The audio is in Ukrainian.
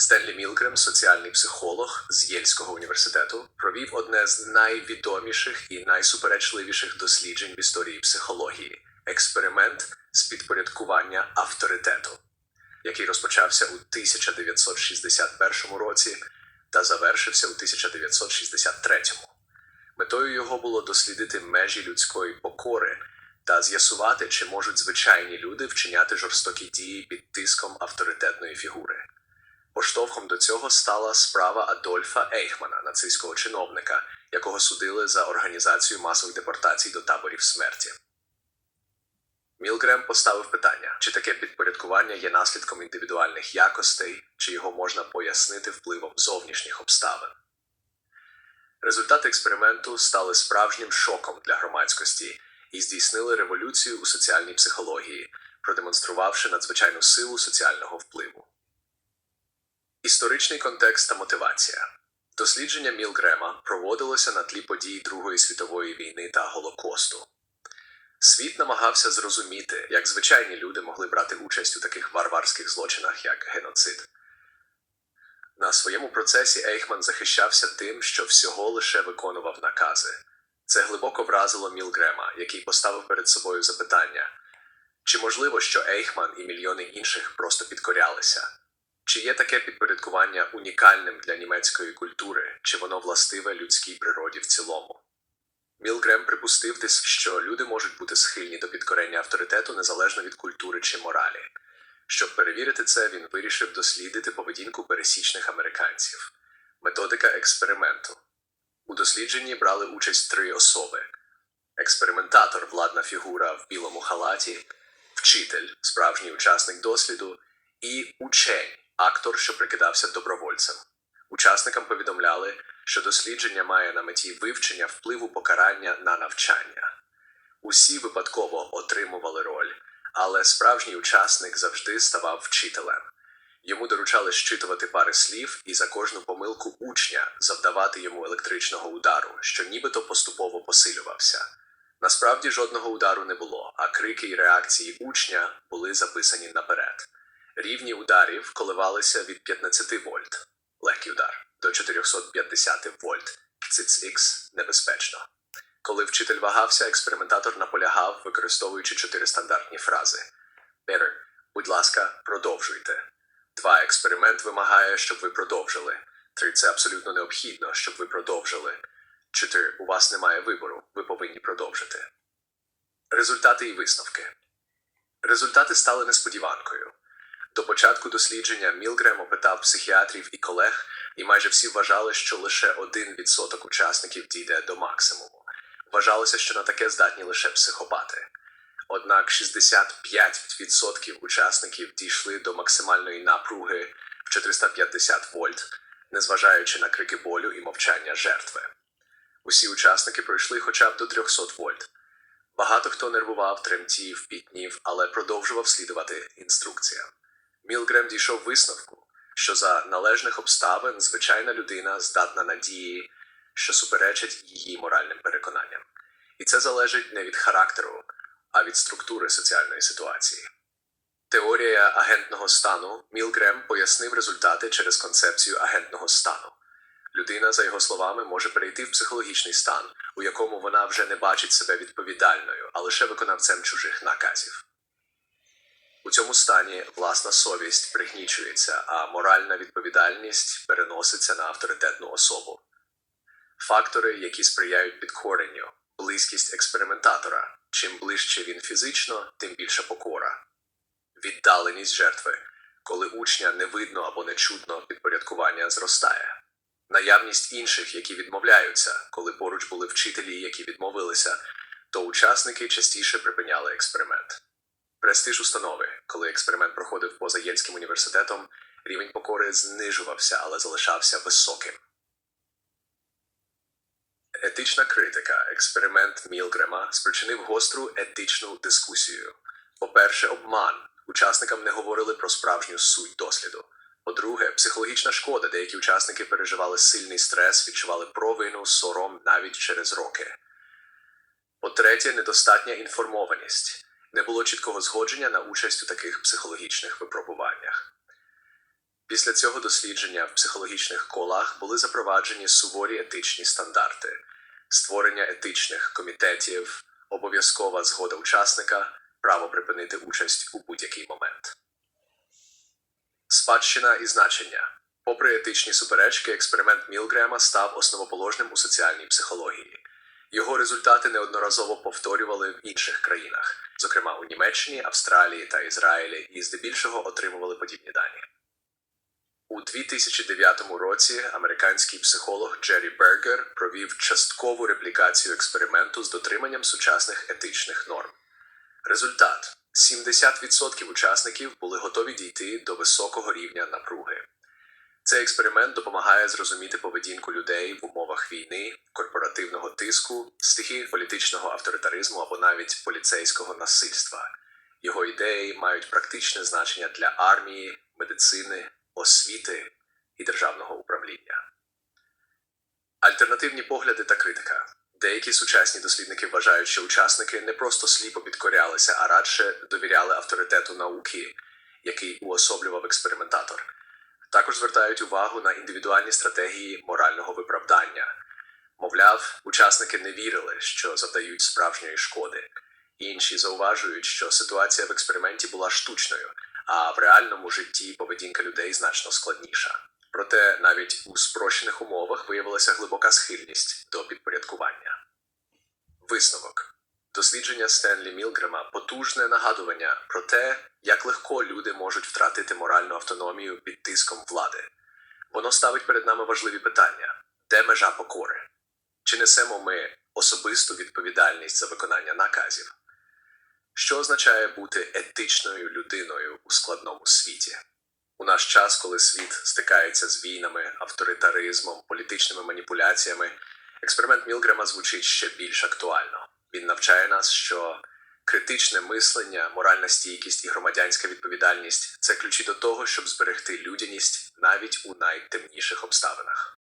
Стенлі Мілгрем, соціальний психолог з Єльського університету, провів одне з найвідоміших і найсуперечливіших досліджень в історії психології експеримент з підпорядкування авторитету, який розпочався у 1961 році та завершився у 1963. Метою його було дослідити межі людської покори та з'ясувати, чи можуть звичайні люди вчиняти жорстокі дії під тиском авторитетної фігури. Поштовхом до цього стала справа Адольфа Ейхмана, нацистського чиновника, якого судили за організацію масових депортацій до таборів смерті. Мілгрем поставив питання, чи таке підпорядкування є наслідком індивідуальних якостей, чи його можна пояснити впливом зовнішніх обставин. Результати експерименту стали справжнім шоком для громадськості і здійснили революцію у соціальній психології, продемонструвавши надзвичайну силу соціального впливу. Історичний контекст та мотивація. Дослідження Мілгрема проводилося на тлі подій Другої світової війни та Голокосту. Світ намагався зрозуміти, як звичайні люди могли брати участь у таких варварських злочинах, як геноцид. На своєму процесі Ейхман захищався тим, що всього лише виконував накази. Це глибоко вразило Мілгрема, який поставив перед собою запитання: чи можливо, що Ейхман і мільйони інших просто підкорялися? Чи є таке підпорядкування унікальним для німецької культури, чи воно властиве людській природі в цілому? Мілгрем припустив, десь, що люди можуть бути схильні до підкорення авторитету незалежно від культури чи моралі. Щоб перевірити це, він вирішив дослідити поведінку пересічних американців. Методика експерименту. У дослідженні брали участь три особи: експериментатор, владна фігура в білому халаті, вчитель, справжній учасник досліду, і учень, актор, що прикидався добровольцем. Учасникам повідомляли, що дослідження має на меті вивчення впливу покарання на навчання. Усі випадково отримували роль, але справжній учасник завжди ставав вчителем. Йому доручали щитувати пари слів і за кожну помилку учня завдавати йому електричного удару, що нібито поступово посилювався. Насправді жодного удару не було, а крики й реакції учня були записані наперед. Рівні ударів коливалися від 15 вольт легкий удар до 450 вольт ЦЦХ небезпечно. Коли вчитель вагався, експериментатор наполягав, використовуючи чотири стандартні фрази: Better, будь ласка, продовжуйте. Два експеримент вимагає, щоб ви продовжили. Три це абсолютно необхідно, щоб ви продовжили. Чотири у вас немає вибору, ви повинні продовжити. Результати і висновки. Результати стали несподіванкою. До початку дослідження Мілгрем опитав психіатрів і колег, і майже всі вважали, що лише один відсоток учасників дійде до максимуму. Вважалося, що на таке здатні лише психопати. Однак 65% учасників дійшли до максимальної напруги в 450 вольт, незважаючи на крики болю і мовчання жертви. Усі учасники пройшли хоча б до 300 вольт. Багато хто нервував, тремтів, пітнів, але продовжував слідувати інструкціям. Мілгрем дійшов висновку, що за належних обставин звичайна людина здатна на дії, що суперечать її моральним переконанням. І це залежить не від характеру, а від структури соціальної ситуації. Теорія агентного стану Мілгрем пояснив результати через концепцію агентного стану. Людина, за його словами, може перейти в психологічний стан, у якому вона вже не бачить себе відповідальною, а лише виконавцем чужих наказів. У цьому стані власна совість пригнічується, а моральна відповідальність переноситься на авторитетну особу. Фактори, які сприяють підкоренню, близькість експериментатора. Чим ближче він фізично, тим більша покора. Віддаленість жертви, коли учня не видно або не чутно, підпорядкування зростає. Наявність інших, які відмовляються, коли поруч були вчителі, які відмовилися, то учасники частіше припиняли експеримент. Престиж установи, коли експеримент проходив поза Єльським університетом, рівень покори знижувався, але залишався високим. Етична критика, експеримент Мілгрема спричинив гостру етичну дискусію. По-перше, обман. Учасникам не говорили про справжню суть досліду. По-друге, психологічна шкода, деякі учасники переживали сильний стрес, відчували провину, сором навіть через роки. По-третє, недостатня інформованість. Не було чіткого згодження на участь у таких психологічних випробуваннях. Після цього дослідження в психологічних колах були запроваджені суворі етичні стандарти, створення етичних комітетів, обов'язкова згода учасника, право припинити участь у будь-який момент. Спадщина і значення. Попри етичні суперечки, експеримент Мілгрема став основоположним у соціальній психології. Його результати неодноразово повторювали в інших країнах, зокрема у Німеччині, Австралії та Ізраїлі, і здебільшого отримували подібні дані. У 2009 році американський психолог Джері Бергер провів часткову реплікацію експерименту з дотриманням сучасних етичних норм. Результат: 70% учасників були готові дійти до високого рівня напруги. Цей експеримент допомагає зрозуміти поведінку людей в умовах війни, корпоративного тиску, стихії політичного авторитаризму або навіть поліцейського насильства. Його ідеї мають практичне значення для армії, медицини, освіти і державного управління. Альтернативні погляди та критика. Деякі сучасні дослідники вважають, що учасники не просто сліпо підкорялися, а радше довіряли авторитету науки, який уособлював експериментатор. Також звертають увагу на індивідуальні стратегії морального виправдання. Мовляв, учасники не вірили, що завдають справжньої шкоди. Інші зауважують, що ситуація в експерименті була штучною, а в реальному житті поведінка людей значно складніша. Проте навіть у спрощених умовах виявилася глибока схильність до підпорядкування. Висновок дослідження Стенлі Мілгрема потужне нагадування про те, як легко люди можуть втратити моральну автономію під тиском влади. Воно ставить перед нами важливі питання: де межа покори? Чи несемо ми особисту відповідальність за виконання наказів? Що означає бути етичною людиною у складному світі? У наш час, коли світ стикається з війнами, авторитаризмом, політичними маніпуляціями, експеримент Мілгрема звучить ще більш актуально. Він навчає нас, що критичне мислення, моральна стійкість і громадянська відповідальність це ключі до того, щоб зберегти людяність навіть у найтемніших обставинах.